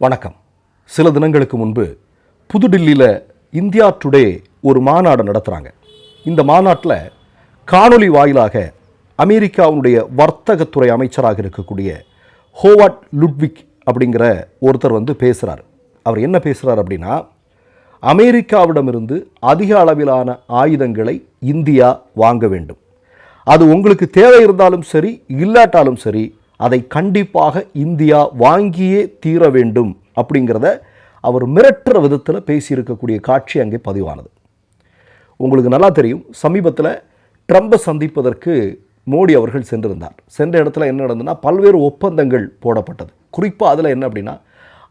வணக்கம். சில தினங்களுக்கு முன்பு புதுடில்லியில் இந்தியா டுடே ஒரு மாநாடு நடத்துகிறாங்க இந்த மாநாட்டில் காணொளி வாயிலாக அமெரிக்காவுடைய வர்த்தகத்துறை அமைச்சராக இருக்கக்கூடிய ஹோவாட் லுட்விக் அப்படிங்கிற ஒருத்தர் வந்து பேசுகிறார் அவர் என்ன பேசுகிறார் அப்படின்னா அமெரிக்காவிடமிருந்து அதிக அளவிலான ஆயுதங்களை இந்தியா வாங்க வேண்டும். அது உங்களுக்கு தேவை இருந்தாலும் சரி இல்லாட்டாலும் சரி அதை கண்டிப்பாக இந்தியா வாங்கியே தீர வேண்டும் அப்படிங்கிறத அவர் மிரட்டுற விதத்தில் பேசியிருக்கக்கூடிய காட்சி அங்கே பதிவானது. உங்களுக்கு நல்லா தெரியும் சமீபத்தில் ட்ரம்பை சந்திப்பதற்கு மோடி அவர்கள் சென்றிருந்தார். சென்ற இடத்துல என்ன நடந்ததுன்னா பல்வேறு ஒப்பந்தங்கள் போடப்பட்டது. குறிப்பாக அதில் என்ன அப்படின்னா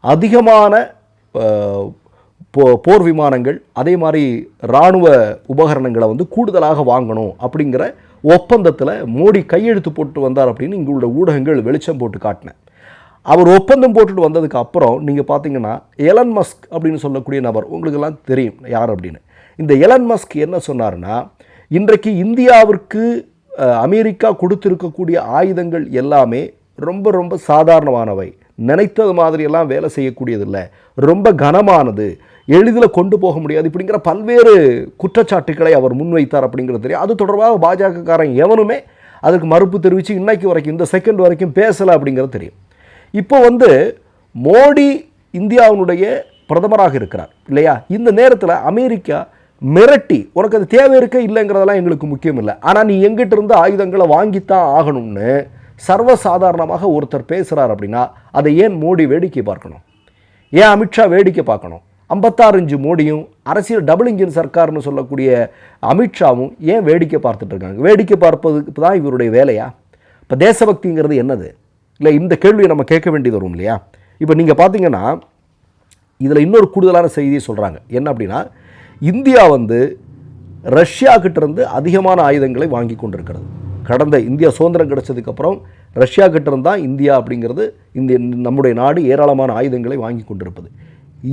அதிகமான போ- போர் விமானங்கள் அதே மாதிரி இராணுவ உபகரணங்களை வந்து கூடுதலாக வாங்கணும் அப்படிங்கிற ஒப்பந்தத்தில் மோடி கையெழுத்து போட்டு வந்தார் அப்படின்னு இங்குள்ள ஊடகங்கள் வெளிச்சம் போட்டு காட்டினேன் அவர் ஒப்பந்தம் போட்டுட்டு வந்ததுக்கு அப்புறம் நீங்கள் பார்த்தீங்கன்னா எலன் மஸ்க் அப்படின்னு சொல்லக்கூடிய நபர் உங்களுக்கெல்லாம் தெரியும் யார் அப்படின்னு. இந்த எலன் மஸ்க் என்ன சொன்னார்னா இன்றைக்கு இந்தியாவிற்கு அமெரிக்கா கொடுத்துருக்கக்கூடிய ஆயுதங்கள் எல்லாமே ரொம்ப ரொம்ப சாதாரணமானவை. நினைத்தது மாதிரியெல்லாம் வேலை செய்யக்கூடியதில்லை. ரொம்ப கனமானது. எளிதில் கொண்டு போக முடியாது. இப்படிங்கிற பல்வேறு குற்றச்சாட்டுக்களை அவர் முன்வைத்தார் அப்படிங்கிறது தெரியும். அது தொடர்பாக பாஜகக்காரன் எவனுமே அதுக்கு மறுப்பு தெரிவித்து இன்னைக்கு வரைக்கும் இந்த செகண்ட் வரைக்கும் பேசலை அப்படிங்கிறது தெரியும். இப்போ வந்து மோடி இந்தியாவினுடைய பிரதமராக இருக்கிறார் இல்லையா? இந்த நேரத்தில் அமெரிக்கா மிரட்டி உனக்கு அது தேவை இருக்க இல்லைங்கிறதெல்லாம் எங்களுக்கு முக்கியம் இல்லை. ஆனால் நீ எங்கிட்ட இருந்து ஆயுதங்களை வாங்கித்தான் ஆகணும்னு சர்வசாதாரணமாக ஒருத்தர் பேசுகிறார் அப்படின்னா அதை ஏன் மோடி வேடிக்கை பார்க்கணும்? ஏன் அமித்ஷா வேடிக்கை பார்க்கணும்? ஐம்பத்தாறு இன்ச்சு மோடியும் அரசியல் டபுள் இன்ஜின் சர்க்கார்னு சொல்லக்கூடிய அமித்ஷாவும் ஏன் வேடிக்கை பார்த்துட்டு இருக்காங்க? வேடிக்கை பார்ப்பதுக்கு தான் இவருடைய வேலையா? இப்போ தேசபக்திங்கிறது என்னது? இல்லை இந்த கேள்வியை நம்ம கேட்க வேண்டியது வரும் இல்லையா? இப்போ நீங்கள் பார்த்தீங்கன்னா இதில் இன்னொரு கூடுதலான செய்தியை சொல்கிறாங்க என்ன அப்படின்னா இந்தியா வந்து ரஷ்யா கிட்டேருந்து அதிகமான ஆயுதங்களை வாங்கி கொண்டிருக்கிறது. கடந்த இந்தியா சுதந்திரம் கிடச்சதுக்கப்புறம் ரஷ்யா கிட்டேருந்து தான் இந்தியா அப்படிங்கிறது இந்த நம்முடைய நாடு ஏராளமான ஆயுதங்களை வாங்கி கொண்டிருப்பது.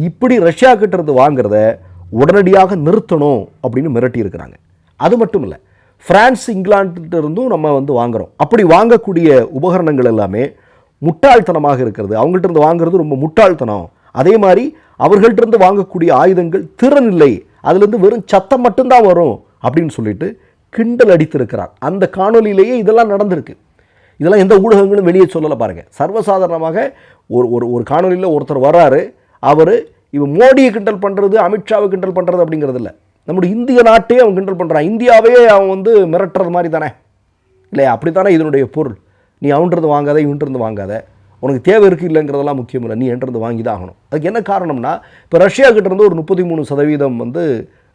இப்படி ரஷ்யா கிட்டேருந்து வாங்குறத உடனடியாக நிறுத்தணும் அப்படின்னு மிரட்டியிருக்கிறாங்க அது மட்டும் இல்லை பிரான்ஸ் இங்கிலாந்துகிட்ட இருந்தும் நம்ம வந்து வாங்குறோம். அப்படி வாங்கக்கூடிய உபகரணங்கள் எல்லாமே முட்டாள்தனமாக இருக்கிறது. அவங்கள்ட்ட இருந்து வாங்குறது ரொம்ப முட்டாள்தனம். அதே மாதிரி அவர்கள்ட்ட இருந்து வாங்கக்கூடிய ஆயுதங்கள் திறன் இல்லை. அதுலேருந்து வெறும் சத்தம் மட்டும்தான் வரும் அப்படின்னு சொல்லிட்டு கிண்டல் அடித்திருக்கிறார். அந்த காணொலியிலேயே இதெல்லாம் நடந்திருக்கு. இதெல்லாம் எந்த ஊடகங்களும் வெளியே சொல்லலை பாருங்கள் சர்வசாதாரணமாக ஒரு ஒரு ஒரு காணொளியில் ஒருத்தர் வர்றாரு. அவர் இவன் மோடியை கிண்டல் பண்ணுறது அமித்ஷாவை கிண்டல் பண்ணுறது அப்படிங்கிறது இல்லை நம்முடைய இந்திய நாட்டையே அவன் கிண்டல் பண்ணுறான் இந்தியாவே அவன் வந்து மிரட்டுறது மாதிரி தானே? இல்லையா? அப்படித்தானே இதனுடைய பொருள். நீ அவன்றது வாங்காத இவன்றது வாங்காத. உனக்கு தேவை இருக்குது இல்லைங்கிறதெல்லாம் முக்கியம் இல்லை. நீ என்றது வாங்கி தான் ஆகணும். அதுக்கு என்ன காரணம்னா இப்போ ரஷ்யா ஒரு முப்பத்தி மூணு சதவீதம் வந்து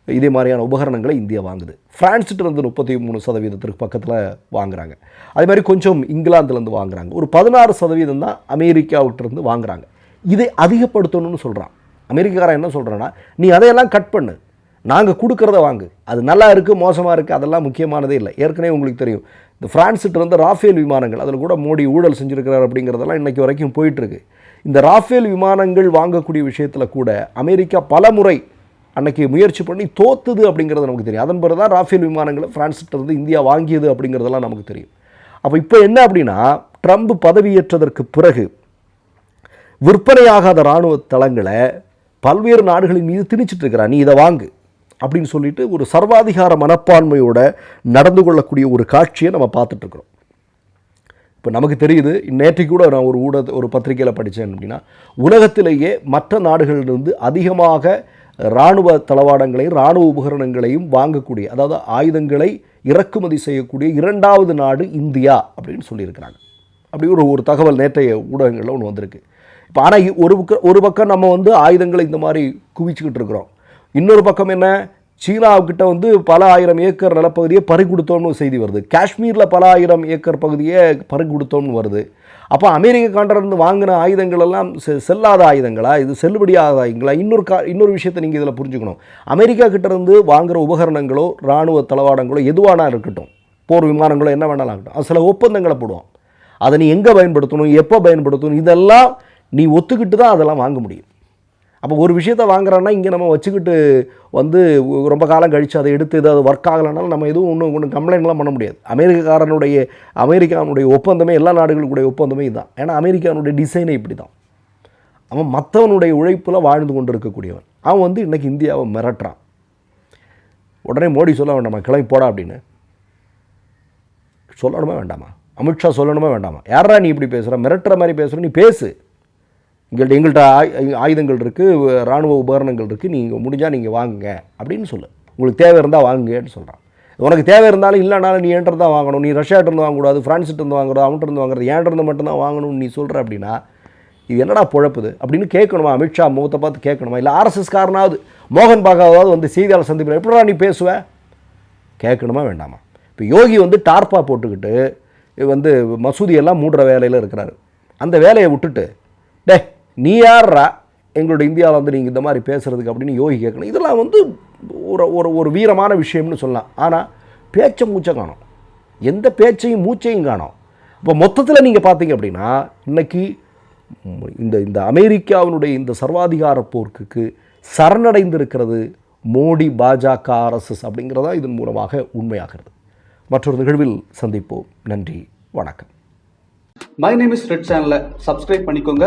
இதே மாதிரியான உபகரணங்களை இந்தியா வாங்குது. ஃப்ரான்ஸ்கிட்டேருந்து முப்பத்தி மூணு சதவீதத்திற்கு பக்கத்தில் வாங்குறாங்க. அதே மாதிரி கொஞ்சம் இங்கிலாந்துலேருந்து வாங்குகிறாங்க ஒரு பதினாறு சதவீதம் தான் அமெரிக்காவிட்டிருந்து வாங்குகிறாங்க வாங்குறாங்க. இதை அதிகப்படுத்தணும்னு சொல்கிறான் அமெரிக்காரன் என்ன சொல்கிறான்னா நீ அதையெல்லாம் கட் பண்ணு. நாங்கள் கொடுக்குறத வாங்கு. அது நல்லா இருக்குது மோசமாக இருக்குது அதெல்லாம் முக்கியமானதே இல்லை. ஏற்கனவே உங்களுக்கு தெரியும். இந்த ஃப்ரான்ஸ்கிட்ட இருந்து ராஃபேல் விமானங்கள் அதில் கூட மோடி ஊழல் செஞ்சுருக்கிறார் அப்படிங்கிறதெல்லாம் இன்றைக்கி வரைக்கும் போயிட்டுருக்கு. இந்த ராஃபேல் விமானங்கள் வாங்கக்கூடிய விஷயத்தில் கூட அமெரிக்கா பல முறை அன்னைக்கு முயற்சி பண்ணி தோத்துது அப்படிங்கிறது நமக்கு தெரியும். அதன் பிறகு தான் ராஃபேல் விமானங்களை ஃப்ரான்ஸ்கிட்ட இருந்து இந்தியா வாங்கியது அப்படிங்கிறதெல்லாம் நமக்கு தெரியும். அப்போ இப்போ என்ன அப்படின்னா ட்ரம்ப் பதவியேற்றதற்கு பிறகு விற்பனையாகாத இராணுவ தளங்களை பல்வேறு நாடுகளின் மீது திணிச்சிட்ருக்கிறான் நீ இதை வாங்கு அப்படின்னு சொல்லிட்டு ஒரு சர்வாதிகார மனப்பான்மையோட நடந்து கொள்ளக்கூடிய ஒரு காட்சியை நம்ம பார்த்துட்ருக்குறோம் இப்போ நமக்கு தெரியுது நேற்றைக்கு கூட நான் ஒரு ஊடக ஒரு பத்திரிகையில் படித்தேன் அப்படின்னா உலகத்திலேயே மற்ற நாடுகளிலிருந்து அதிகமாக இராணுவ தளவாடங்களையும் இராணுவ உபகரணங்களையும் வாங்கக்கூடிய அதாவது ஆயுதங்களை இறக்குமதி செய்யக்கூடிய இரண்டாவது நாடு இந்தியா அப்படின்னு சொல்லியிருக்கிறாங்க. அப்படி ஒரு ஒரு தகவல் நேற்றைய ஊடகங்களில் ஒன்று வந்திருக்கு. இப்போ ஆனால் ஒரு பக்கம் ஒரு பக்கம் நம்ம வந்து ஆயுதங்களை இந்த மாதிரி குவிச்சுக்கிட்டு இருக்கிறோம். இன்னொரு பக்கம் என்ன? சீனாவுக்கிட்ட வந்து பல ஆயிரம் ஏக்கர் நிலப்பகுதியை பறி கொடுத்தோம்னு செய்தி வருது. காஷ்மீரில் பல ஆயிரம் ஏக்கர் பகுதியை பறி கொடுத்தோம்னு வருது. அப்போ அமெரிக்க காண்டிலிருந்து வாங்கின ஆயுதங்கள் எல்லாம் செ- செல்லாத ஆயுதங்களா? இது செல்லுபடியாத ஆயுதங்களா? இன்னொரு கா இன்னொரு விஷயத்தை நீங்கள் இதில் புரிஞ்சுக்கணும். அமெரிக்கா கிட்டேருந்து வாங்குகிற உபகரணங்களோ இராணுவ தளவாடங்களோ எதுவானா இருக்கட்டும் போர் விமானங்களோ என்ன வேணாலும் இருக்கட்டும் அது சில ஒப்பந்தங்களை போடுவோம் அதை நீ எங்கே பயன்படுத்தணும்? எப்போ பயன்படுத்தணும்? இதெல்லாம் நீ ஒத்துக்கிட்டு தான் அதெல்லாம் வாங்க முடியும். அப்போ ஒரு விஷயத்த வாங்குறோன்னா இங்கே நம்ம வச்சுக்கிட்டு வந்து ரொம்ப காலம் கழித்து அதை எடுத்து ஏதாவது ஒர்க் ஆகலைனாலும் நம்ம எதுவும் ஒன்றும் ஒன்றும் கம்ப்ளைண்ட்லாம் பண்ண முடியாது. அமெரிக்காரனுடைய அமெரிக்கானுடைய ஒப்பந்தமே எல்லா நாடுகளுடைய ஒப்பந்தமே இதுதான். ஏன்னா அமெரிக்கானுடைய டிசைனே இப்படி தான் அவன் மற்றவனுடைய உழைப்பில் வாழ்ந்து கொண்டு இருக்கக்கூடியவன் அவன் வந்து இன்றைக்கி இந்தியாவை மிரட்டுறான். உடனே மோடி சொல்ல வேண்டாமா கிளம்பி போடா அப்படின்னு. சொல்லணுமா வேண்டாமா? அமித்ஷா சொல்லணுமா வேண்டாமா? யாரா நீ இப்படி பேசுகிற மிரட்டுற மாதிரி பேசுகிற நீ பேசு. எங்கள்கிட்ட எங்கள்கிட்ட ஆயு- ஆயுதங்கள் இருக்குது இராணுவ உபகரணங்கள் இருக்குது நீங்கள் முடிஞ்சால் நீங்கள் வாங்குங்க அப்படின்னு சொல்லு. உங்களுக்கு தேவை இருந்தால் வாங்குங்கன்னு சொல்கிறான் உனக்கு தேவை இருந்தாலும் இல்லைனாலும் நீ என்கிட்ட தான் வாங்கணும். நீ ரஷ்யாட்ட இருந்து வாங்கக்கூடாது ஃப்ரான்ஸ்கிட்ட இருந்து வாங்குறது அவன்கிட்ட இருந்து வாங்குறது ஏன்ட்ட இருந்து மட்டும்தான் வாங்கணும்னு நீ சொல்கிற அப்படின்னா இது என்னடா புழப்புது அப்படின்னு கேட்கணுமா? அமித்ஷா முகத்தை பார்த்து கேட்கணுமா? இல்லை ஆர்எஸ்எஸ் காரனாவது மோகன் பாகாவது வந்து செய்தியாளர் சந்திப்பில் எப்படிடா நீ பேசுவ? கேட்கணுமா வேண்டாமா? இப்போ யோகி வந்து டார்ப்பா போட்டுக்கிட்டு வந்து மசூதியெல்லாம் மூடுற வேலையில் இருக்கிறாரு. அந்த வேலையை விட்டுட்டு டே நீ யார்ரா எங்களோட இந்தியாவில் வந்து நீங்கள் இந்த மாதிரி பேசுகிறதுக்கு அப்படின்னு யோகி கேட்கணும். இதெல்லாம் வந்து ஒரு ஒரு ஒரு வீரமான விஷயம்னு சொல்லலாம். ஆனால் பேச்சை மூச்சை காணும். எந்த பேச்சையும் மூச்சையும் காணோம். இப்போ மொத்தத்தில் நீங்கள் பார்த்தீங்க அப்படின்னா இன்னைக்கு இந்த இந்த அமெரிக்காவினுடைய இந்த சர்வாதிகார போர்க்குக்கு சரணடைந்திருக்கிறது மோடி பாஜக ஆர்எஸ்எஸ் அப்படிங்கிறதா இதன் மூலமாக உண்மையாகிறது. மற்றொரு நிகழ்வில் சந்திப்போம். நன்றி. வணக்கம். மை நேம் இஸ் ரெட் சேனலை சப்ஸ்கிரைப் பண்ணிக்கோங்க.